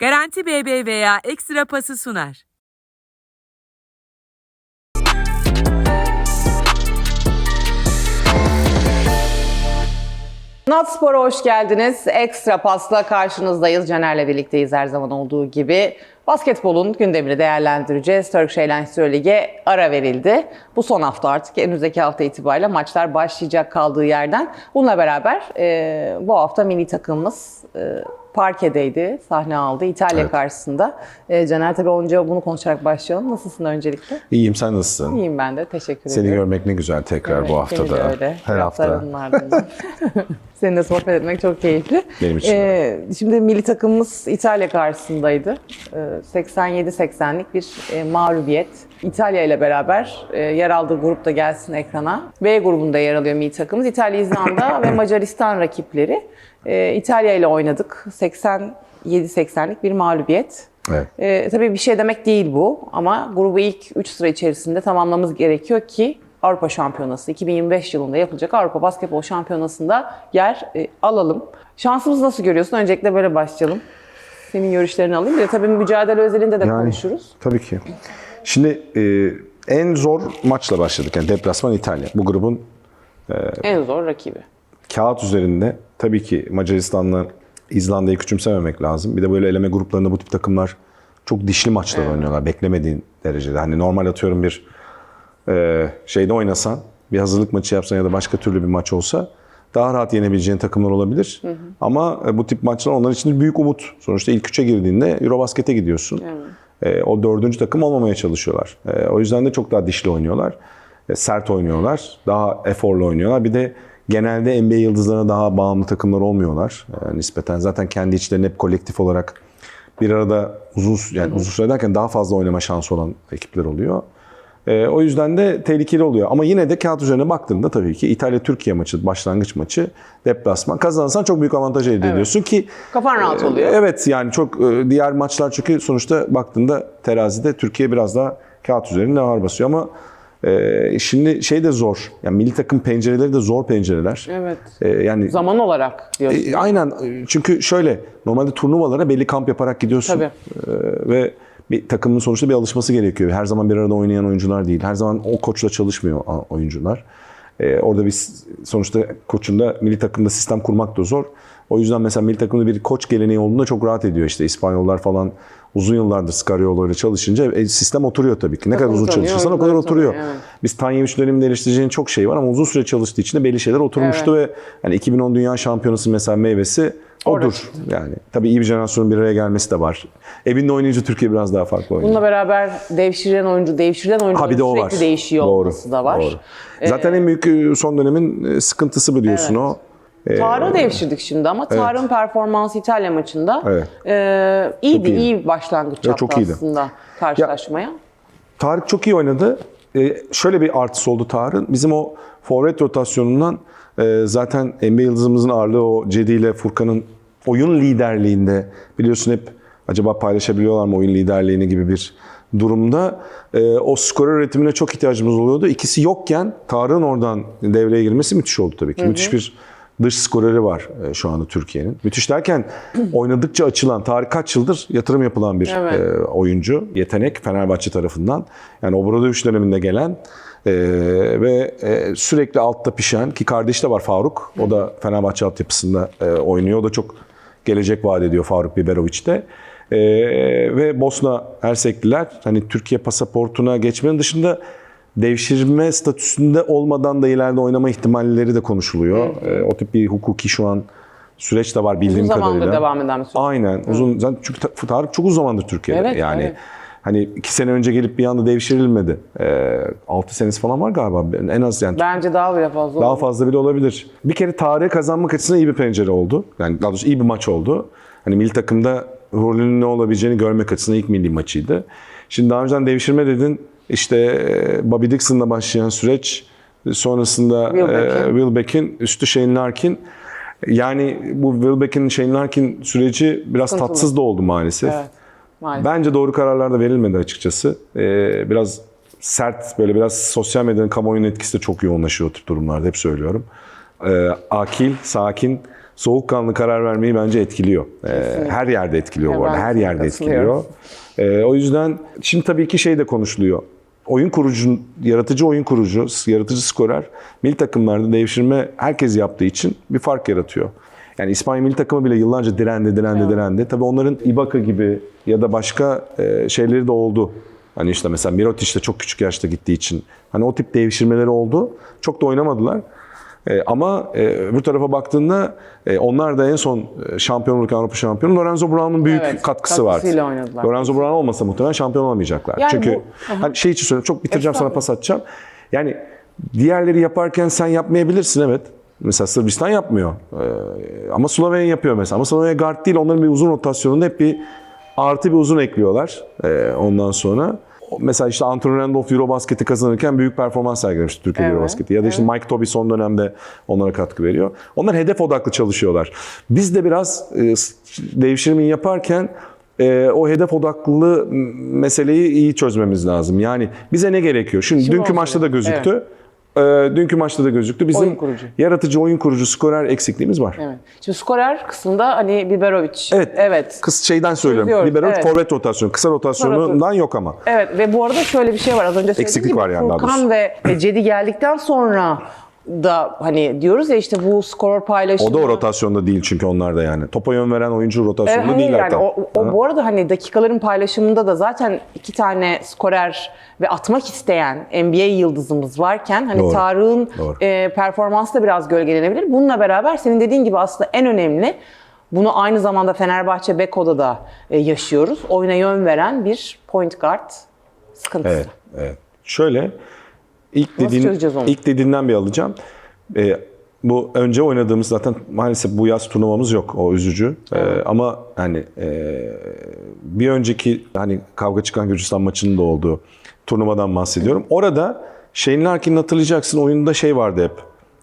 Garanti BBVA ekstra pası sunar. Nat Spor'a hoş geldiniz. Ekstra pasla karşınızdayız. Caner'le birlikteyiz her zaman olduğu gibi. Basketbolun gündemini değerlendireceğiz. Turkish Airlines Euro Lig'e ara verildi. Bu son hafta artık önümüzdeki hafta itibariyle maçlar başlayacak kaldığı yerden. Bununla beraber e, bu hafta milli takımımız e, parkedeydi, sahne aldı İtalya Evet. karşısında. E, Caner tabii önce bunu konuşarak başlayalım. Nasılsın öncelikle? İyiyim sen nasılsın? İyiyim ben de. Teşekkür Seni ediyorum. görmek ne güzel tekrar bu Evet, seni hafta de da. öyle. Her hafta. Seninle sohbet etmek çok keyifli. Benim için. Ee, şimdi milli takımımız İtalya karşısındaydı. Ee, 87-80'lik bir e, mağlubiyet. İtalya ile beraber e, yer aldığı grupta gelsin ekrana. B grubunda yer alıyor milli takımımız. İtalya, İzlanda ve Macaristan rakipleri. Ee, İtalya ile oynadık. 87-80'lik bir mağlubiyet. Evet. Ee, tabii bir şey demek değil bu ama grubu ilk 3 sıra içerisinde tamamlamamız gerekiyor ki Avrupa Şampiyonası 2025 yılında yapılacak Avrupa Basketbol Şampiyonası'nda yer e, alalım. Şansımızı nasıl görüyorsun? Öncelikle böyle başlayalım. Senin görüşlerini alayım. Bir de tabii mücadele özelinde de Yani- konuşuruz. Tabii ki. Şimdi e, en zor maçla başladık. Yani deplasman İtalya. Bu grubun En zor rakibi. kağıt üzerinde tabii ki Macaristan'la İzlanda'yı küçümsememek lazım. Bir de böyle eleme gruplarında bu tip takımlar çok dişli maçlar oynuyorlar. Beklemediğin derecede. Hani normal atıyorum bir e, şeyde oynasan, bir hazırlık maçı yapsan ya da başka türlü bir maç olsa daha rahat yenebileceğin takımlar olabilir. Ama e, bu tip maçlar onlar için büyük umut. Sonuçta ilk üçe girdiğinde Eurobasket'e gidiyorsun. E, o dördüncü takım olmamaya çalışıyorlar. E, o yüzden de çok daha dişli oynuyorlar. E, sert oynuyorlar. Daha eforlu oynuyorlar. Bir de genelde NBA yıldızlarına daha bağımlı takımlar olmuyorlar nispeten. Zaten kendi içlerinde hep kolektif olarak bir arada uzun yani uzun süre derken daha fazla oynama şansı olan ekipler oluyor. E, o yüzden de tehlikeli oluyor. Ama yine de kağıt üzerine baktığında tabii ki İtalya-Türkiye maçı, başlangıç maçı, deplasman. Kazanırsan çok büyük avantaj elde ediyorsun ki Kafan rahat e, oluyor. Evet yani çok e, diğer maçlar çünkü sonuçta baktığında terazide Türkiye biraz daha kağıt üzerinde ağır basıyor ama e, şimdi şey de zor. Yani milli takım pencereleri de zor pencereler. Evet. E, yani Zaman olarak diyorsun. e, aynen E, çünkü şöyle normalde turnuvalara belli kamp yaparak gidiyorsun. Tabii. E, ve bir takımın sonuçta bir alışması gerekiyor. Her zaman bir arada oynayan oyuncular değil. Her zaman o koçla çalışmıyor oyuncular. E, orada bir sonuçta koçun da milli takımda sistem kurmak da zor. O yüzden mesela milli takımda bir koç geleneği olduğunda çok rahat ediyor. İşte İspanyollar falan uzun yıllardır Scariolo ile çalışınca e, sistem oturuyor tabii ki. Ne kadar uzun çalışırsan o kadar oturuyor. tanıyor, evet. Biz Tanyeviç döneminde eleştireceğin çok şey var ama uzun süre çalıştığı için de belli şeyler oturmuştu ve hani 2010 Dünya Şampiyonası mesela meyvesi Odur. Yani tabii iyi bir jenerasyonun bir araya gelmesi de var. Evinde oynayınca Türkiye biraz daha farklı oynuyor. Bununla beraber devşiren oyuncu, devşirilen oyuncu Ha de sürekli var. değişiyor Doğru. olması da var. Doğru. Zaten en büyük e, son dönemin e, sıkıntısı bu diyorsun Evet. o. E, Tarık'ı devşirdik şimdi ama Tarık'ın performansı İtalya maçında Evet. e, iyiydi, iyiydi. iyi bir başlangıç Ya, yaptı çok iyiydi. aslında karşılaşmaya. Tarık çok iyi oynadı. Ee, şöyle bir artısı oldu Tarık'ın. Bizim o forvet rotasyonundan e, zaten NBA yıldızımızın ağırlığı o Cedi ile Furkan'ın oyun liderliğinde biliyorsun hep acaba paylaşabiliyorlar mı oyun liderliğini gibi bir durumda e, o skor üretimine çok ihtiyacımız oluyordu. İkisi yokken Tarık'ın oradan devreye girmesi müthiş oldu tabii ki. Müthiş bir dış skoreri var e, şu anda Türkiye'nin. Müthiş derken oynadıkça açılan, Tarık kaç yıldır yatırım yapılan bir Evet. e, oyuncu, yetenek Fenerbahçe tarafından. Yani Obradoviç döneminde gelen e, ve e, sürekli altta pişen ki kardeşi de var Faruk. O da Fenerbahçe altyapısında e, oynuyor. O da çok gelecek vaat ediyor Faruk Biberoviç de. E, ve Bosna Hersekliler hani Türkiye pasaportuna geçmenin dışında devşirme statüsünde olmadan da ileride oynama ihtimalleri de konuşuluyor. E, o tip bir hukuki şu an süreç de var bildiğim Uzun zamandır kadarıyla. devam eden bir süreç. Aynen. Uzun zaten çünkü Ta- Tarık çok uzun zamandır Türkiye'de. Evet, yani evet. hani iki sene önce gelip bir anda devşirilmedi. Ee, 6 senesi falan var galiba. En az yani Bence daha bile fazla daha oldu. fazla bile olabilir. Bir kere tarihe kazanmak açısından iyi bir pencere oldu. Yani daha doğrusu iyi bir maç oldu. Hani milli takımda rolünün ne olabileceğini görmek açısından ilk milli maçıydı. Şimdi daha önceden devşirme dedin. İşte e, Bobby Dixon'la başlayan süreç sonrasında Will e, Beck'in. Will üstü Shane Larkin. Yani bu Will Beck'in Shane Larkin süreci biraz Sıkıntılı. tatsız da oldu maalesef. Evet. Maalesef. Bence doğru kararlar da verilmedi açıkçası. Ee, biraz sert, böyle biraz sosyal medyanın kamuoyunun etkisi de çok yoğunlaşıyor o tip durumlarda. Hep söylüyorum. Ee, akil, sakin, soğukkanlı karar vermeyi bence etkiliyor. Ee, her yerde etkiliyor bu Ya arada. Her de yerde etkiliyor. Ee, o yüzden şimdi tabii ki şey de konuşuluyor. Oyun kurucu, yaratıcı oyun kurucu, yaratıcı skorer milli takımlarda devşirme herkes yaptığı için bir fark yaratıyor. Yani İspanya milli takımı bile yıllarca direndi, direndi, direndi. Tabii onların Ibaka gibi ya da başka e, şeyleri de oldu. Hani işte mesela Mirotic de çok küçük yaşta gittiği için. Hani o tip devşirmeleri oldu. Çok da oynamadılar. E, ama e, öbür tarafa baktığında e, onlar da en son e, şampiyon olurken Avrupa şampiyonu Lorenzo Brown'un büyük Evet, katkısı var. katkısıyla oynadılar. Lorenzo Brown olmasa muhtemelen şampiyon olamayacaklar. Yani Çünkü bu- hani şey için söylüyorum. Çok bitireceğim sana pas atacağım. Yani diğerleri yaparken sen yapmayabilirsin evet. Mesela Sırbistan yapmıyor. Ee, ama Slovenya yapıyor mesela. Ama Slovenya guard değil. Onların bir uzun rotasyonunda hep bir artı bir uzun ekliyorlar. Ee, ondan sonra. Mesela işte Anthony Randolph Eurobasket'i kazanırken büyük performans sergilemişti Türkiye Evet, Eurobasket'i. Ya da işte Mike Tobey son dönemde onlara katkı veriyor. Onlar hedef odaklı çalışıyorlar. Biz de biraz e, devşirmeyi yaparken e, o hedef odaklı meseleyi iyi çözmemiz lazım. Yani bize ne gerekiyor? Şimdi Şimdi dünkü maçta da gözüktü. E, dünkü maçta da gözüktü. Bizim Oyun kurucu. yaratıcı oyun kurucu skorer eksikliğimiz var. Evet. Şimdi skorer kısmında hani Biberovic. Evet. Evet. Kıs şeyden söylüyorum. Çözüyoruz, Libero evet. forvet rotasyonu. Kısa rotasyonundan yok ama. Evet ve bu arada şöyle bir şey var. Az önce söylediğim Eksiklik gibi var yani Furkan ve Cedi geldikten sonra da hani diyoruz ya işte bu skor paylaşımı. O da o rotasyonda değil çünkü onlar da yani. Topa yön veren oyuncu Evet, rotasyonda hayır değil yani hatta. o, o bu arada hani dakikaların paylaşımında da zaten iki tane skorer ve atmak isteyen NBA yıldızımız varken hani Doğru, Tarık'ın doğru. e, performansı da biraz gölgelenebilir. Bununla beraber senin dediğin gibi aslında en önemli bunu aynı zamanda Fenerbahçe Beko'da da e, yaşıyoruz. Oyuna yön veren bir point guard sıkıntısı. Evet, evet. Şöyle ilk Nasıl dediğin çözeceğiz onu? ilk dediğinden bir alacağım. Ee, bu önce oynadığımız zaten maalesef bu yaz turnuvamız yok. O üzücü. Ee, ama hani e, bir önceki hani kavga çıkan Gürcistan maçının da olduğu turnuvadan bahsediyorum. Orada Shane Larkin'in hatırlayacaksın oyununda şey vardı hep.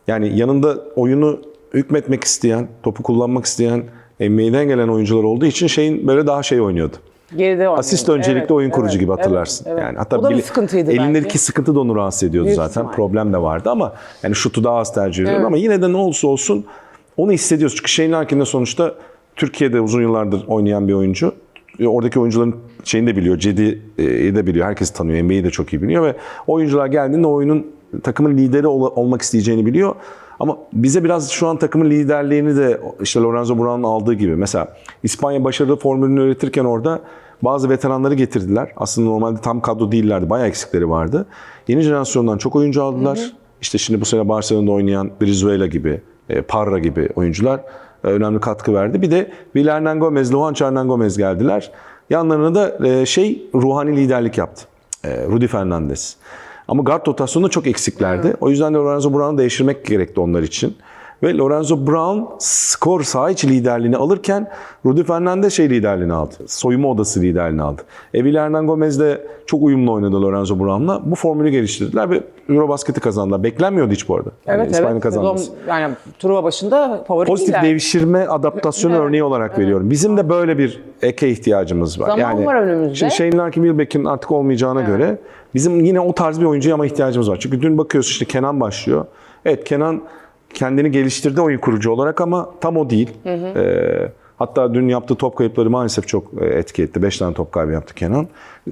Yani yanında oyunu hükmetmek isteyen, topu kullanmak isteyen NBA'den gelen oyuncular olduğu için şeyin böyle daha şey oynuyordu. Geride oynuyor. Asist öncelikli Evet, oyun kurucu evet, gibi evet, hatırlarsın. evet. Yani hatta o da bir sıkıntıydı elindeki bence. sıkıntı da onu rahatsız ediyordu Büyük zaten. ihtimal. Problem de vardı ama yani şutu daha az tercih ediyordu Evet. ama yine de ne olursa olsun onu hissediyoruz. Çünkü Shane Larkin de sonuçta Türkiye'de uzun yıllardır oynayan bir oyuncu. E, Oradaki oyuncuların şeyini de biliyor. Cedi'yi de biliyor. Herkes tanıyor. NBA'yi de çok iyi biliyor ve oyuncular geldiğinde oyunun takımın lideri ol- olmak isteyeceğini biliyor. Ama bize biraz şu an takımın liderliğini de işte Lorenzo Brown'un aldığı gibi. Mesela İspanya başarılı formülünü üretirken orada bazı veteranları getirdiler. Aslında normalde tam kadro değillerdi. Bayağı eksikleri vardı. Yeni jenerasyondan çok oyuncu aldılar. İşte şimdi bu sene Barcelona'da oynayan Brizuela gibi, e, Parra gibi oyuncular e, önemli katkı verdi. Bir de Will Hernan Gomez, Luan Hernan Gomez geldiler. Yanlarına da e, şey ruhani liderlik yaptı. Rudy Fernandez. Ama guard rotasyonunda çok eksiklerdi. O yüzden de Lorenzo Brown'u değiştirmek gerekti onlar için. Ve Lorenzo Brown skor saha içi liderliğini alırken Rudy Fernandez şey liderliğini aldı. Soyunma odası liderliğini aldı. Evil Hernan Gomez de çok uyumlu oynadı Lorenzo Brown'la. Bu formülü geliştirdiler ve Eurobasket'i kazandılar. Beklenmiyordu hiç bu arada. Yani Evet İspanya'nın evet. kazanması. Yani turnuva başında favori Pozitif değiller. devşirme adaptasyonu Evet, örneği olarak veriyorum. Bizim de böyle bir eke ihtiyacımız var. Zaman var önümüzde. Şimdi Shane Larkin, Wilbeck'in artık olmayacağına göre bizim yine o tarz bir oyuncuya ama ihtiyacımız var. Çünkü dün bakıyorsun işte Kenan başlıyor. Evet Kenan kendini geliştirdi oyun kurucu olarak ama tam o değil. Ee, hatta dün yaptığı top kayıpları maalesef çok e, etki etti. 5 tane top kaybı yaptı Kenan.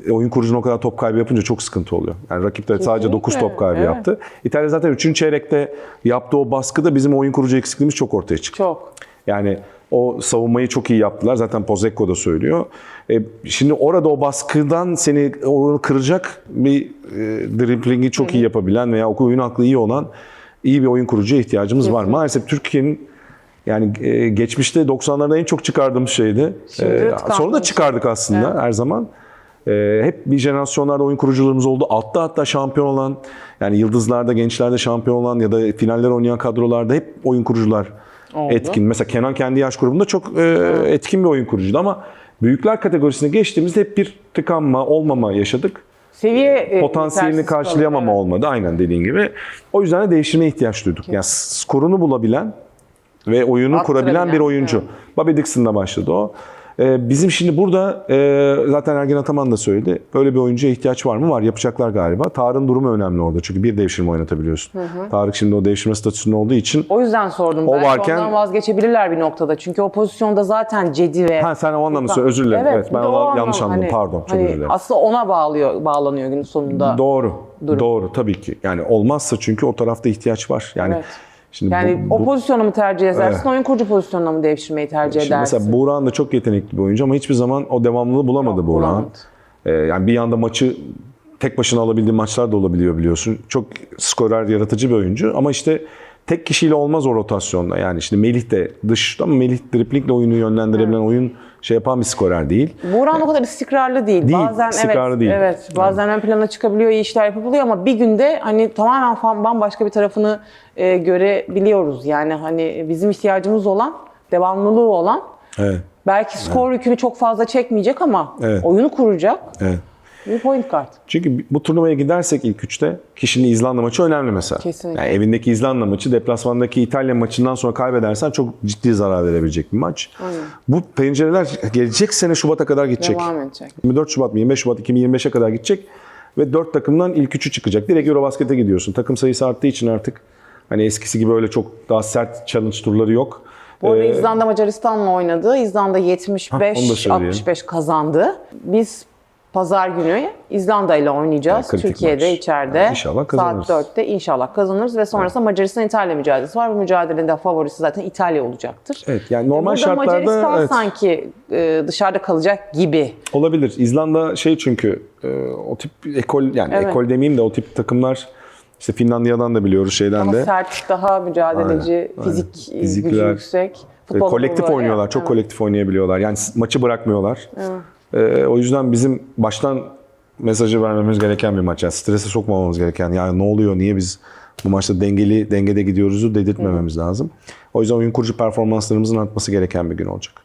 E, Oyun kurucunun o kadar top kaybı yapınca çok sıkıntı oluyor. Yani rakip de sadece 9 top kaybı evet. yaptı. İtalya zaten 3. çeyrekte yaptığı o baskıda bizim oyun kurucu eksikliğimiz çok ortaya çıktı. Çok. Yani o savunmayı çok iyi yaptılar. Zaten Pozekko da söylüyor. E, şimdi orada o baskıdan seni onu kıracak bir e, driblingi çok iyi yapabilen veya oyun aklı iyi olan iyi bir oyun kurucuya ihtiyacımız var. Maalesef Türkiye'nin yani e, geçmişte 90'larda en çok çıkardığımız şeydi. E, sonra da çıkardık aslında her zaman. E, hep bir jenerasyonlarda oyun kurucularımız oldu. Altta hatta şampiyon olan, yani yıldızlarda, gençlerde şampiyon olan ya da finaller oynayan kadrolarda hep oyun kurucular Oldu. etkin. Mesela Kenan kendi yaş grubunda çok e, etkin bir oyun kurucuydu ama büyükler kategorisine geçtiğimizde hep bir tıkanma, olmama yaşadık. Seviye e, Potansiyelini karşılayamama kalıyor. olmadı aynen dediğin gibi. O yüzden de değiştirmeye ihtiyaç duyduk. Yani skorunu bulabilen ve oyunu kurabilen bir oyuncu. evet. Bobby Dixon'da başladı o. Ee, bizim şimdi burada e, zaten Ergin Ataman da söyledi. Böyle bir oyuncuya ihtiyaç var mı? Var. Yapacaklar galiba. Tarık'ın durumu önemli orada. Çünkü bir devşirme oynatabiliyorsun. Tarık şimdi o devşirme statüsünde olduğu için O yüzden sordum. O Belki varken- ondan vazgeçebilirler bir noktada. Çünkü o pozisyonda zaten Cedi ve... Ha sen o anlamda söyle. Özür dilerim. Evet, ben de o ona yanlış anladım. hani- Pardon. Çok hani özür dilerim. Aslında ona bağlıyor, bağlanıyor günün sonunda. Doğru. Doğru tabii ki. Yani olmazsa çünkü o tarafta ihtiyaç var. Yani Evet. Şimdi Yani bu- o bu- pozisyonu mu tercih edersin, Evet. oyun kurucu pozisyonuna mı devşirmeyi tercih Şimdi edersin? mesela Buğra'nın da çok yetenekli bir oyuncu ama hiçbir zaman o devamlılığı bulamadı Yok, bulamadı. Ee, yani bir yanda maçı tek başına alabildiği maçlar da olabiliyor biliyorsun. Çok skorer, yaratıcı bir oyuncu ama işte tek kişiyle olmaz o rotasyonda. Yani işte Melih de dış ama Melih driplingle oyunu yönlendirebilen oyun şey yapan bir skorer değil. Buğran o kadar istikrarlı değil. Değil, bazen istikrarlı evet, değil. Evet, bazen ön plana çıkabiliyor, iyi işler yapabiliyor ama bir günde hani tamamen bambaşka bir tarafını e, görebiliyoruz. Yani hani bizim ihtiyacımız olan, devamlılığı olan, Evet. belki skor yükünü çok fazla çekmeyecek ama Evet. oyunu kuracak Evet. Bir point guard. Çünkü bu turnuvaya gidersek ilk üçte kişinin İzlanda maçı önemli mesela. Kesinlikle. Yani evindeki İzlanda maçı deplasmandaki İtalya maçından sonra kaybedersen çok ciddi zarar verebilecek bir maç. Bu pencereler gelecek sene Şubat'a kadar gidecek. Devam edecek. 24 Şubat mı 25 Şubat 2025'e kadar gidecek ve 4 takımdan ilk üçü çıkacak. Direkt Eurobasket'e gidiyorsun. Takım sayısı arttığı için artık hani eskisi gibi öyle çok daha sert challenge turları yok. Bu arada Ee, İzlanda Macaristan'la oynadı. İzlanda Ha, onu da 75 söyleyelim. 65 kazandı. Biz pazar günü İzlanda ile oynayacağız. Yani Türkiye'de maç. içeride. Yani inşallah kazanırız. Saat 4'te inşallah kazanırız ve sonrasında Macaristan İtalya mücadelesi var. Bu mücadelenin de favorisi zaten İtalya olacaktır. Evet yani normal Burada şartlarda Macaristan evet, sanki e, dışarıda kalacak gibi. olabilir. İzlanda şey çünkü e, o tip ekol yani Evet. ekol demeyeyim de o tip takımlar işte Finlandiya'dan da biliyoruz şeyden Daha de. sert, daha mücadeleci, Aynen, fizik aynen. gücü yüksek. E, Futbolda kolektif oynuyorlar. ya. Çok Evet. kolektif oynayabiliyorlar. Yani maçı bırakmıyorlar. E, o yüzden bizim baştan mesajı vermemiz gereken bir maç. Yani strese sokmamamız gereken. Yani ne oluyor? Niye biz bu maçta dengeli dengede gidiyoruzu dedirtmememiz lazım. O yüzden oyun kurucu performanslarımızın artması gereken bir gün olacak.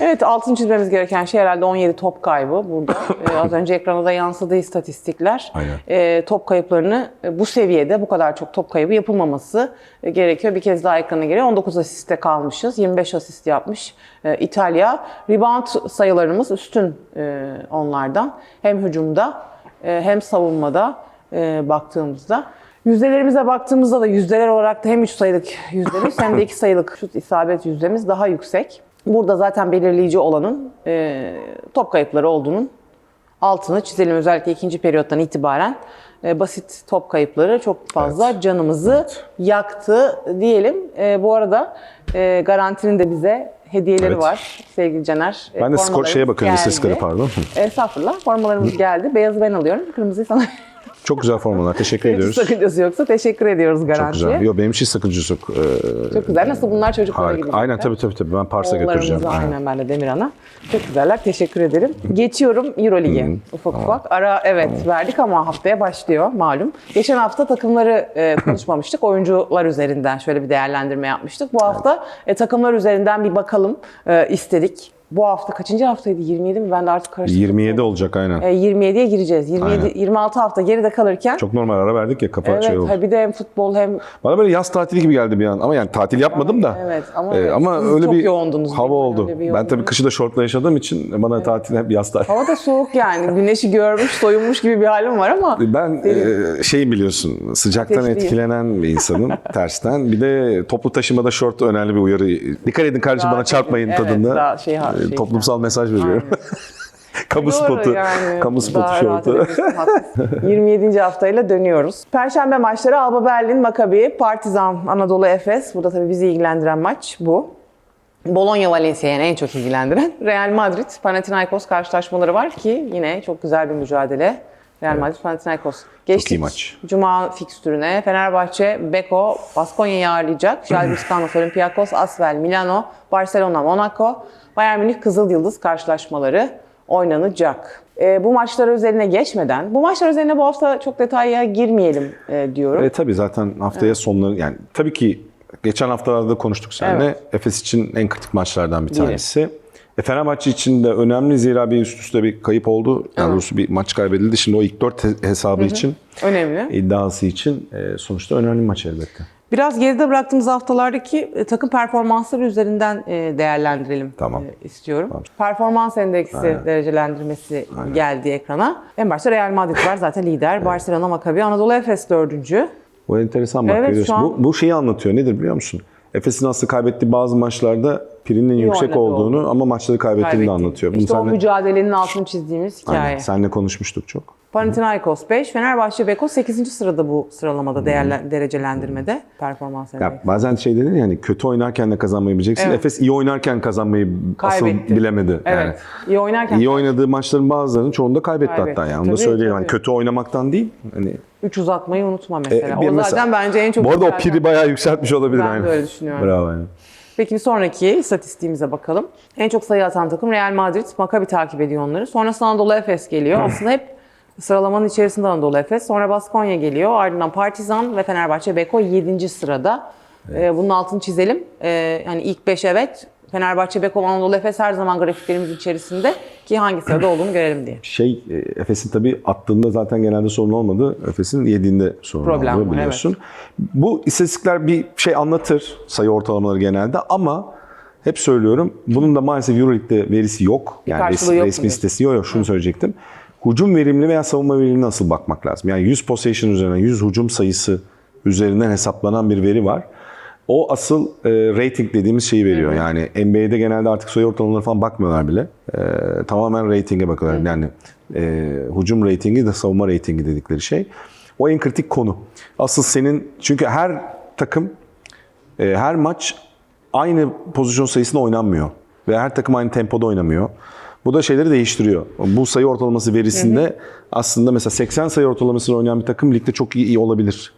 Evet altını çizmemiz gereken şey herhalde 17 top kaybı burada. Ee, az önce ekrana da yansıdığı istatistikler. Aynen. Ee, top kayıplarını e, bu seviyede bu kadar çok top kaybı yapılmaması e, gerekiyor. Bir kez daha ekrana geliyor. 19 asiste kalmışız. 25 asist yapmış e, İtalya. Rebound sayılarımız üstün e, onlardan. Hem hücumda e, hem savunmada e, baktığımızda. Yüzdelerimize baktığımızda da yüzdeler olarak da hem 3 sayılık yüzdemiz hem de 2 sayılık şut isabet yüzdemiz daha yüksek. Burada zaten belirleyici olanın e, top kayıpları olduğunun altını çizelim. Özellikle ikinci periyottan itibaren e, basit top kayıpları çok fazla canımızı yaktı diyelim. E, bu arada e, garantinin de bize hediyeleri Evet. var sevgili Caner. E, Ben de skor şeye bakıyorum geldi. istatistiklere pardon. Estağfurullah. Formalarımız geldi. Beyazı ben alıyorum. Kırmızıyı sana Çok güzel formalar. Teşekkür Hiç ediyoruz. sakıncası yoksa teşekkür ediyoruz Çok garantiye. güzel. Yok benim için sakıncası yok. Ee, Çok güzel. Nasıl bunlar çocuklara harika. gibi. Aynen tabii tabii tabii. Ben Pars'a götüreceğim. Aynen. aynen ben de Demirhan'a. Çok güzeller. Teşekkür ederim. Geçiyorum Euroleague'e. Ufak ufak. Ara evet verdik ama haftaya başlıyor malum. Geçen hafta takımları e, konuşmamıştık. Oyuncular üzerinden şöyle bir değerlendirme yapmıştık. Bu hafta e, takımlar üzerinden bir bakalım e, istedik. Bu hafta kaçıncı haftaydı? 27 mi? Ben de artık karıştırdım. 27 olacak aynen. E, 27'ye gireceğiz. 27 Aynen. 26 hafta geride kalırken Çok normal ara verdik ya kafa Evet, şey oldu. ha bir de hem futbol hem Bana böyle yaz tatili gibi geldi bir an. Ama yani tatil yapmadım da. Evet, ama evet, ama öyle çok bir yoğundunuz. hava oldu. bir Ben tabii kışı da şortla yaşadığım için bana tatil hep yaz tatili. Hava da soğuk yani. Güneşi görmüş, soyunmuş gibi bir halim var ama Ben e, şeyim biliyorsun sıcaktan Ateşliyim. etkilenen bir insanım tersten. Bir de toplu taşımada şort önemli bir uyarı. Dikkat edin kardeşim Daha bana çarpmayın evet, tadında. daha şey- e, şey- toplumsal mesaj veriyorum. Kamu Doğru spotu. yani. Kamu spotu şortu. edebilirsin, haklısın. 27. haftayla dönüyoruz. Perşembe maçları Alba Berlin, Maccabi, Partizan, Anadolu Efes. Burada tabii bizi ilgilendiren maç bu. Bologna Valencia'yı en çok ilgilendiren Real Madrid Panathinaikos karşılaşmaları var ki yine çok güzel bir mücadele. Real Madrid Panathinaikos. Geçtik iyi maç. Cuma fikstürüne. Fenerbahçe, Beko, Baskonya'yı ağırlayacak. Jalgiris Olympiakos, Asvel, Milano, Barcelona, Monaco, Bayern Münih, Kızıl Yıldız karşılaşmaları oynanacak. Ee, bu maçlar üzerine geçmeden, bu maçlar üzerine bu hafta çok detaya girmeyelim e, diyorum. E, tabii zaten haftaya sonları yani tabii ki geçen haftalarda konuştuk seninle. Evet. Efes için en kritik maçlardan bir Biri. tanesi. E, Fenerbahçe için de önemli zira bir üst üste bir kayıp oldu. Yani doğrusu bir maç kaybedildi. Şimdi o ilk dört he- hesabı için Önemli. iddiası için e, sonuçta önemli maç elbette. Biraz geride bıraktığımız haftalardaki e, takım performansları üzerinden e, değerlendirelim Tamam. e, istiyorum. Tamam. Performans endeksi derecelendirmesi geldi ekrana. En başta Real Madrid var zaten lider. Barcelona, Maccabi, Anadolu Efes dördüncü. Bu enteresan bak Evet, görüyorsun. an- Bu, bu şeyi anlatıyor. Nedir biliyor musun? Efes'in aslında kaybettiği bazı maçlarda pirinin yüksek olduğunu ama maçları kaybettiğini de Kaybetti. anlatıyor. Bunu İşte o seninle- mücadelenin altını çizdiğimiz hikaye. Aynen, seninle konuşmuştuk çok. Panathinaikos 5, Fenerbahçe Beko 8. sırada bu sıralamada değerlen, derecelendirmede performans. Ya bazen şey dedin yani kötü oynarken de kazanmayı bileceksin. Evet. Efes iyi oynarken kazanmayı asıl Kaybetti. bilemedi. Evet. Yani İyi oynarken iyi oynadığı maçların bazılarını çoğunda kaybetti, Kaybetti. hatta yani. Onu da Tabii, söyleyelim. tabii. Yani kötü oynamaktan değil. Hani 3 uzatmayı unutma mesela. e, bir o mesela- zaten bence en çok Bu arada o yükselten- piri bayağı yükseltmiş olabilir. Ben de aynen. öyle düşünüyorum. Bravo aynen. Peki sonraki istatistiğimize bakalım. En çok sayı atan takım Real Madrid. Maccabi takip ediyor onları. Sonrasında Anadolu Efes geliyor. Aslında hep sıralamanın içerisinde Anadolu Efes. Sonra Baskonya geliyor. Ardından Partizan ve Fenerbahçe Beko 7. sırada. Ee, bunun altını çizelim. Ee, yani ilk 5 evet. Fenerbahçe Beko Anadolu Efes her zaman grafiklerimiz içerisinde ki hangi sırada olduğunu görelim diye. Şey e, Efes'in tabii attığında zaten genelde sorun olmadı. Efes'in yediğinde sorun Problem var, biliyorsun. Bu istatistikler bir şey anlatır sayı ortalamaları genelde ama hep söylüyorum bunun da maalesef Euroleague'de verisi yok. Yani res- yok resmi sitesi yok. yok şunu söyleyecektim. Hücum verimli veya savunma verimli nasıl bakmak lazım? Yani 100 possession üzerinden 100 hücum sayısı üzerinden hesaplanan bir veri var. O asıl e, rating dediğimiz şeyi veriyor. Yani NBA'de genelde artık sayı ortalamaları falan bakmıyorlar bile. E, tamamen ratinge bakıyorlar. Yani e, hücum ratingi de savunma ratingi dedikleri şey. O en kritik konu. Asıl senin çünkü her takım e, her maç aynı pozisyon sayısında oynanmıyor. Ve her takım aynı tempoda oynamıyor. Bu da şeyleri değiştiriyor. Bu sayı ortalaması verisinde aslında mesela 80 sayı ortalamasıyla oynayan bir takım ligde çok iyi, iyi olabilir.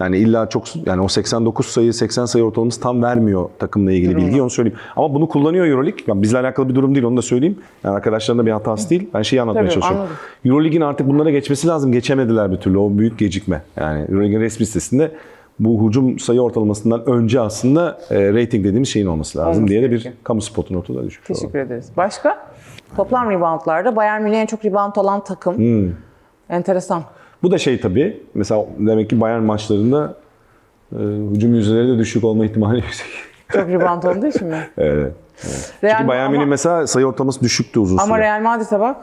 Yani illa çok yani o 89 sayı 80 sayı ortalaması tam vermiyor takımla ilgili bilgi onu söyleyeyim. Ama bunu kullanıyor EuroLeague. Yani bizle alakalı bir durum değil onu da söyleyeyim. Yani arkadaşların da bir hatası değil. Ben şeyi anlatmaya Tabii, çalışıyorum. anladım. EuroLeague'in artık bunlara geçmesi lazım. Geçemediler bir türlü. O büyük gecikme. Yani EuroLeague'in resmi sitesinde bu hücum sayı ortalamasından önce aslında e, rating dediğimiz şeyin olması lazım Olması diye de bir kamu spotu notu da düşmüş. olalım. Teşekkür ederiz. Başka? Toplam reboundlarda Bayern Münih en çok rebound alan takım. Hmm. Enteresan. Bu da şey tabii. Mesela demek ki Bayern maçlarında e, hücum yüzdeleri de düşük olma ihtimali yüksek. Çok rebound olduğu için mi? evet. Real Çünkü Bayern ama, Münih mesela sayı ortalaması düşüktü uzun ama süre. Real Madrid'e bak.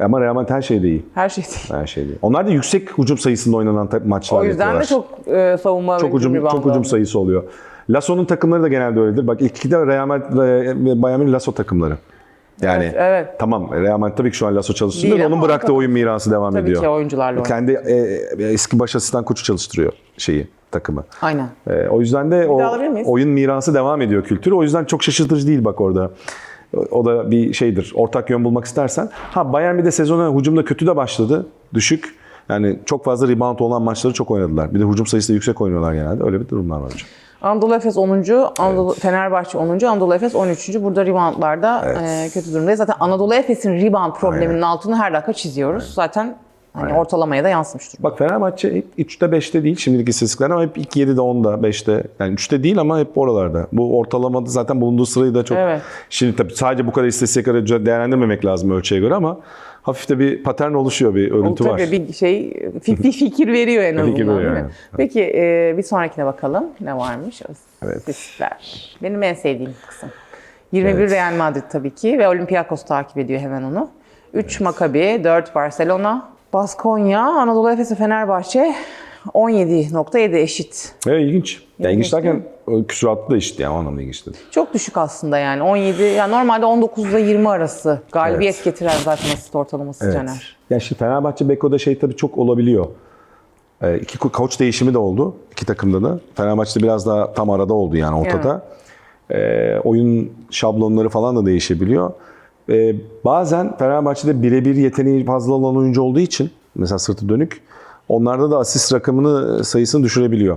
Ama Real Madrid her şeyde iyi. Her şey değil. Her şeyde iyi. Onlar da yüksek hücum sayısında oynanan maçlar O yüzden de yapıyorlar. çok e, savunma çok ve hücum, çok hücum sayısı oluyor. Lasso'nun takımları da genelde öyledir. Bak ilk iki de Real Madrid ve Bayern Münih Lasso takımları. Yani Evet, evet. tamam Real Madrid tabii ki şu an Lasso çalıştırıyor da onun bıraktığı tabii- oyun mirası devam Tabii ediyor. ki oyuncularla. Kendi e, e, eski baş asistan koçu çalıştırıyor şeyi takımı. Aynen. E, o yüzden de o alabilir miyiz? oyun mirası devam ediyor kültürü. O yüzden çok şaşırtıcı değil bak orada. O- O da bir şeydir. Ortak yön bulmak istersen. Ha Bayern bir de sezona hücumda kötü de başladı. Düşük. Yani çok fazla rebound olan maçları çok oynadılar. Bir de hücum sayısı da yüksek oynuyorlar genelde. Öyle bir durumlar var hocam. Anadolu Efes 10. Anadolu, Fenerbahçe 10. Anadolu Efes 13. Burada reboundlarda e, kötü durumdayız. Zaten Anadolu Efes'in rebound probleminin altını her dakika çiziyoruz. Zaten hani ortalamaya da yansımış durumda. Bak Fenerbahçe hep 3'te 5'te değil şimdilik istatistikler ama hep ilk 7'de 10'da 5'te yani 3'te değil ama hep oralarda. Bu ortalamada zaten bulunduğu sırayı da çok Evet. şimdi tabii sadece bu kadar istatistiklere değerlendirmemek lazım ölçüye göre ama hafif de bir patern oluşuyor bir örüntü Tabii var. bir şey bir fikir veriyor en azından Fikir veriyor, evet. Peki bir sonrakine bakalım. Ne varmış? Evet. Asistler. Benim en sevdiğim kısım. 21 Evet. Real Madrid tabii ki ve Olympiakos takip ediyor hemen onu. 3 Maccabi, 4 Barcelona, Baskonya, Anadolu Efes ve Fenerbahçe 17.7 eşit. Evet ilginç. Yani ilginç İlginç derken küsuratlı da eşit yani o anlamda ilginç. Çok düşük aslında yani 17 yani normalde 19 ile 20 arası galibiyet Evet. getiren zaten asist ortalaması Caner. Ya şimdi Fenerbahçe Beko'da şey tabii çok olabiliyor. Ee, iki ko- koç değişimi de oldu iki takımda da. Fenerbahçe'de biraz daha tam arada oldu yani ortada. Ee, oyun şablonları falan da değişebiliyor. Ee, bazen Fenerbahçe'de birebir yeteneği fazla olan oyuncu olduğu için mesela sırtı dönük onlarda da asist rakamını sayısını düşürebiliyor.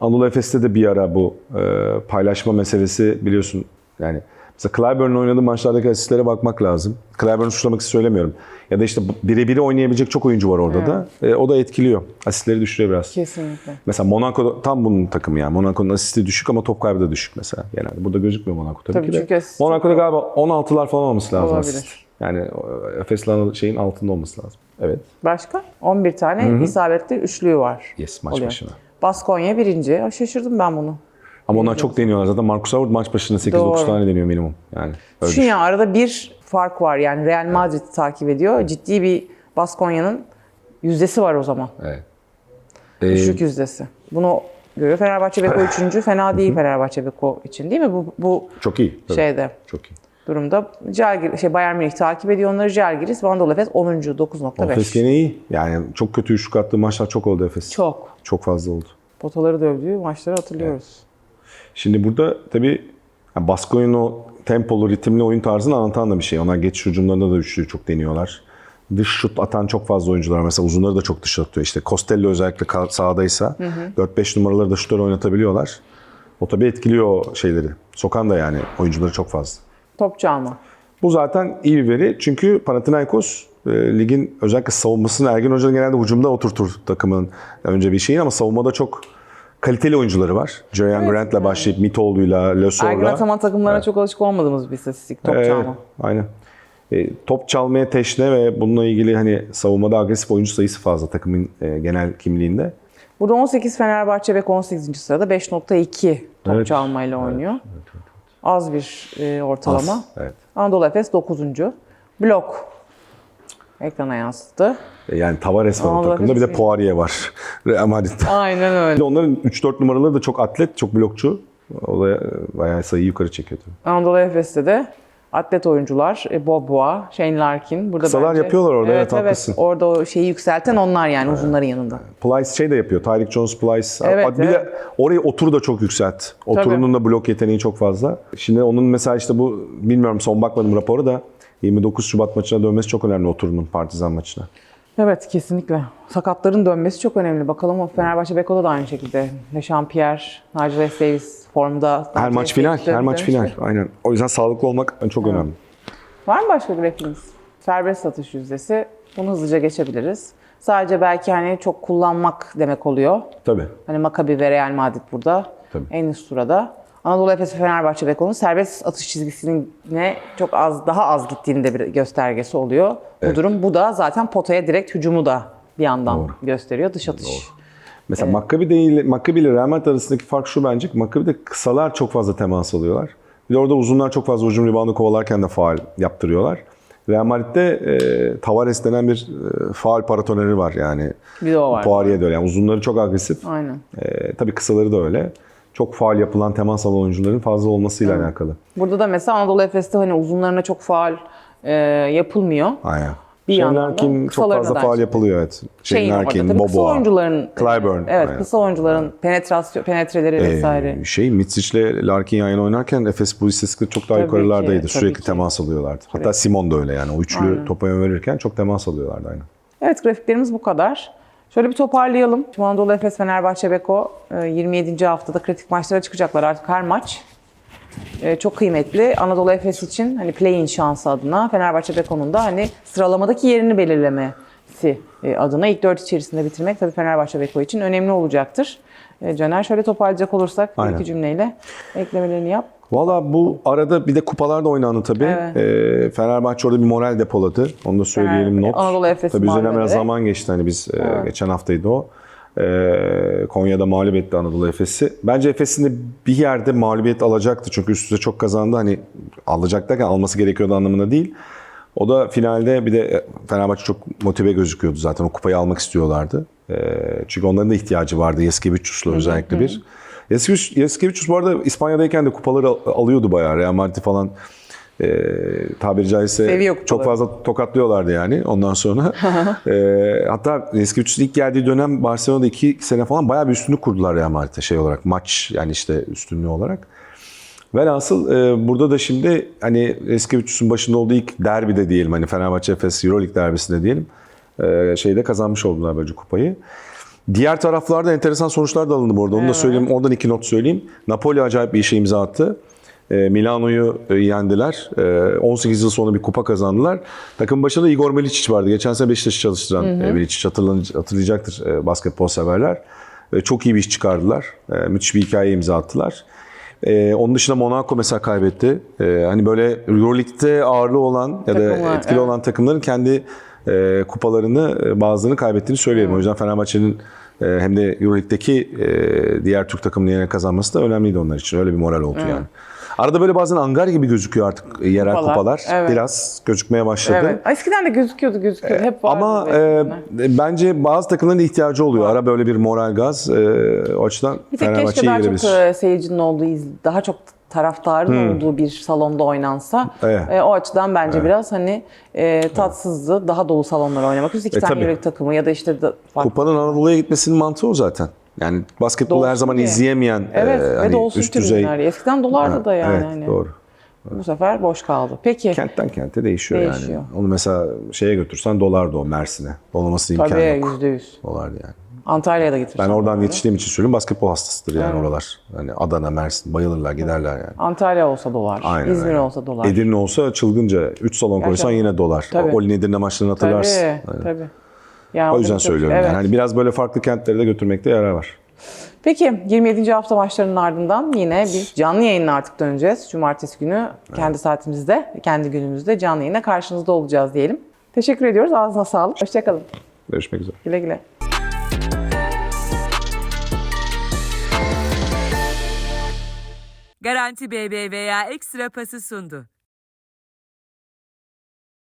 Anadolu Efes'te de bir ara bu e, paylaşma meselesi biliyorsun yani Mesela Clyburn'un oynadığı maçlardaki asistlere bakmak lazım. Clyburn'u suçlamak söylemiyorum. Ya da işte birebiri oynayabilecek çok oyuncu var orada da. E, o da etkiliyor. Asistleri düşürüyor biraz. Kesinlikle. Mesela Monaco tam bunun takımı yani. Monaco'nun asisti düşük ama top kaybı da düşük mesela. Genelde burada gözükmüyor Monaco tabii, Tabii ki de. Monaco'da galiba 16'lar falan olması lazım Olabilir. asist. Yani Efes'le şeyin altında olması lazım. Evet. Başka? 11 tane isabetli üçlüğü var. Yes maç Oluyor. başına. Baskonya birinci. Aa, Şaşırdım ben bunu. Ama onlar çok deniyorlar. Zaten Marcus Howard maç başına 8-9 Doğru. tane deniyor minimum. Yani öyle Düşün ya arada bir fark var yani Real Madrid'i takip ediyor. Ciddi bir Baskonya'nın yüzdesi var o zaman. Evet. Ee, Düşük yüzdesi. Bunu görüyor. Fenerbahçe Beko üçüncü. Fena değil Fenerbahçe Beko için değil mi? Bu, bu çok iyi. Tabii. şeyde Çok iyi. Durumda. Jalgiris, şey Bayern Münih takip ediyor onları. Jalgiris, Vandal Efes 10. 9.5. Efes gene iyi. Yani çok kötü üçlük attığı maçlar çok oldu Efes. Çok. Çok fazla oldu. Potaları dövdüğü maçları hatırlıyoruz. Şimdi burada tabii yani Baskonya'nın o tempolu, ritimli oyun tarzını anlatan da bir şey. Onlar geçiş hücumlarında da üçlüyü çok deniyorlar. Dış şut atan çok fazla oyuncular. Mesela uzunları da çok dış atıyor. İşte Costello özellikle sahadaysa 4-5 numaraları da şutları oynatabiliyorlar. O tabii etkiliyor şeyleri. Sokan da yani oyuncuları çok fazla. Top çalma. Bu zaten iyi bir veri. Çünkü Panathinaikos e, ligin özellikle savunmasını Ergin Hoca'nın genelde hücumda oturtur takımın önce bir şeyin ama savunmada çok kaliteli oyuncuları var. Jerian Grant'la başlayıp Mitoğlu'yla, Ergin Lesor'la. Ataman takımlarına çok alışık olmadığımız bir istatistik. Top Evet, çalma. Aynen. E, top çalmaya teşne ve bununla ilgili hani savunmada agresif oyuncu sayısı fazla takımın e, genel kimliğinde. Burada 18 Fenerbahçe Beko 18. sırada 5.2 top Evet. çalmayla oynuyor. Az bir e, ortalama. Az, Evet. Anadolu Efes 9. Blok. Ekrana yansıttı. E, yani Tavares var o Anadolu takımda bir de Poirier var. Real Madrid'de. Aynen öyle. Onların 3-4 numaraları da çok atlet, çok blokçu. O da bayağı sayıyı yukarı çekiyor tabii. Anadolu Efes'te de atlet oyuncular. E, Boboa, Shane Larkin. Burada Kısalar yapıyorlar orada, evet, haklısın. Orada o şeyi yükselten onlar yani uzunların yanında. Plyce şey de yapıyor. Tyreek Jones Plyce. Evet, bir evet. de orayı otur da çok yükselt. Oturunun da blok yeteneği çok fazla. Şimdi onun mesela işte bu bilmiyorum son bakmadım raporu da 29 Şubat maçına dönmesi çok önemli oturunun Partizan maçına. Evet kesinlikle. Sakatların dönmesi çok önemli. Bakalım o Fenerbahçe Beko'da da aynı şekilde. Jean-Pierre, Nigel Davis formda. Her maç final, her maç final. Aynen. O yüzden sağlıklı olmak çok önemli. Var mı başka grafiğiniz? Serbest satış yüzdesi. Bunu hızlıca geçebiliriz. Sadece belki hani çok kullanmak demek oluyor. Tabii. Hani Maccabi ve Real Madrid burada. Tabii. En üst sırada. Anadolu Efes ve Fenerbahçe Beko'nun serbest atış çizgisinin ne çok az daha az gittiğinin de bir göstergesi oluyor. Bu durum bu da zaten potaya direkt hücumu da bir yandan Doğru. gösteriyor dış atış. Mesela Maccabi değil, Maccabi ile Real Madrid arasındaki fark şu bence. Maccabi'de kısalar çok fazla temas alıyorlar. Bir de orada uzunlar çok fazla hücum ribandı kovalarken de faal yaptırıyorlar. Real Madrid'de e, Tavares denen bir e, faal paratoneri var yani. Bir de o var. Poirier de öyle. Yani uzunları çok agresif. Aynen. E, tabii kısaları da öyle. Çok faal yapılan temas alan oyuncuların fazla olmasıyla alakalı. Burada da mesela Anadolu Efes'te hani uzunlarına çok faal e, yapılmıyor. Aynen. Bir Shane Larkin çok fazla faal yapılıyor evet. Shane Larkin, tabii kısa oyuncuların Clyburn, Evet, aynen. kısa oyuncuların penetrasyon penetreleri vesaire. Ee, şey Mitsic'le Larkin yan oynarken Efes bu istatistikte çok daha Tabii yukarılardaydı. ki, Sürekli ki. temas alıyorlardı. Hatta Simon da öyle yani. O üçlü Aynen. topa yön verirken çok temas alıyorlardı aynen. Evet grafiklerimiz bu kadar. Şöyle bir toparlayalım. Şimdi Anadolu Efes, Fenerbahçe, Beko e, 27. haftada kritik maçlara çıkacaklar artık her maç. E, Çok kıymetli. Anadolu Efes için hani play-in şansı adına, Fenerbahçe Beko'nun da hani sıralamadaki yerini belirlemesi e, adına ilk dört içerisinde bitirmek tabii Fenerbahçe Beko için önemli olacaktır. E, Caner şöyle toparlayacak olursak Aynen. iki cümleyle eklemelerini yap. Valla bu arada bir de kupalar da oynandı tabii. Evet. Ee, Fenerbahçe orada bir moral depoladı. Onu da söyleyelim Fener- not. Anadolu Efes Tabii mağlup biraz zaman geçti. Hani biz e, geçen haftaydı o. Ee, Konya'da mağlup etti Anadolu Efes'i. Bence Efes'in de bir yerde mağlubiyet alacaktı. Çünkü üst üste çok kazandı. Hani alacak derken alması gerekiyordu anlamında değil. O da finalde bir de e, Fenerbahçe çok motive gözüküyordu zaten. O kupayı almak istiyorlardı. Ee, çünkü onların da ihtiyacı vardı. Yeskevicius'la özellikle bir. Yeskevicius, Yeskevicius bu arada İspanya'dayken de kupaları al- alıyordu bayağı. Real Madrid falan e, tabiri caizse çok fazla tokatlıyorlardı yani ondan sonra. e, hatta Yeskevicius'un ilk geldiği dönem Barcelona'da iki sene falan bayağı bir üstünlük kurdular Real Madrid'e şey olarak. Maç yani işte üstünlüğü olarak. Velhasıl e, burada da şimdi hani Eskevicius'un başında olduğu ilk derbide diyelim hani Fenerbahçe Efes Euroleague derbisinde diyelim e, şeyde kazanmış oldular böylece kupayı. Diğer taraflarda enteresan sonuçlar da alındı bu arada. Onu da söyleyeyim. Oradan iki not söyleyeyim. Napoli acayip bir işe imza attı. E, Milano'yu e, yendiler. E, 18 yıl sonra bir kupa kazandılar. Takım başında Igor Milicic vardı. Geçen sene Beşiktaş'ı çalıştıran e, hatırlan- hatırlayacaktır e, basketbol severler. Çok iyi bir iş çıkardılar. Müthiş bir hikaye imza attılar. Ee, onun dışında Monaco mesela kaybetti. Ee, hani böyle Euroleague'de ağırlığı olan ya da Takımlar, etkili evet. olan takımların kendi e, kupalarını e, bazılarını kaybettiğini söyleyelim. O yüzden Fenerbahçe'nin E, hem de Euroleague'deki e, diğer Türk takımının yerine kazanması da önemliydi onlar için. Öyle bir moral oldu yani. Arada böyle bazen angar gibi gözüküyor artık yerel Kupalar, evet. Biraz gözükmeye başladı. Evet. Eskiden de gözüküyordu gözüküyordu. Hep vardı. Ama e, bence bazı takımların ihtiyacı oluyor. Ara böyle bir moral gaz. E, o açıdan Bir tek keşke daha çok e, seyircinin olduğu, daha çok taraftarın olduğu bir salonda oynansa Evet. e, o açıdan bence biraz hani e, tatsızdı. Daha dolu salonlar oynamak. Üstelik iki E, tane tabii. yürek takımı ya da işte da, farklı Kupanın Anadolu'ya gitmesinin mantığı o zaten. Yani basketbolu her zaman diye. izleyemeyen Evet e, ve hani olsun üst düzey. Eskiden dolardı da yani. Evet hani. doğru. Bu sefer boş kaldı. Peki. Kentten kente değişiyor, Değişiyor. yani. Onu mesela şeye götürsen dolar da o Mersin'e. Olması imkanı Tabii yok. yüzde yüz. Dolardı yani. Antalya'ya da getirsin. Ben oradan yetiştiğim için söylüyorum basketbol hastasıdır yani oralar. Hani Adana, Mersin bayılırlar giderler yani. Antalya olsa dolar. Aynen, İzmir aynen. olsa dolar. Edirne olsa çılgınca 3 salon koysan Gerçekten. yine dolar. Tabii. Olin Edirne maçlarını hatırlarsın. Tabii. Aynen. Tabii. Yani O yüzden söylüyorum evet. yani. Hani biraz böyle farklı kentleri de götürmekte yarar var. Peki 27. hafta maçlarının ardından yine biz canlı yayınla artık döneceğiz. Cumartesi günü kendi saatimizde, kendi günümüzde canlı yayına karşınızda olacağız diyelim. Teşekkür ediyoruz. Ağzına sağlık. Hoşçakalın. Görüşmek üzere. Güle güle. Garanti BBVA ekstra pası sundu.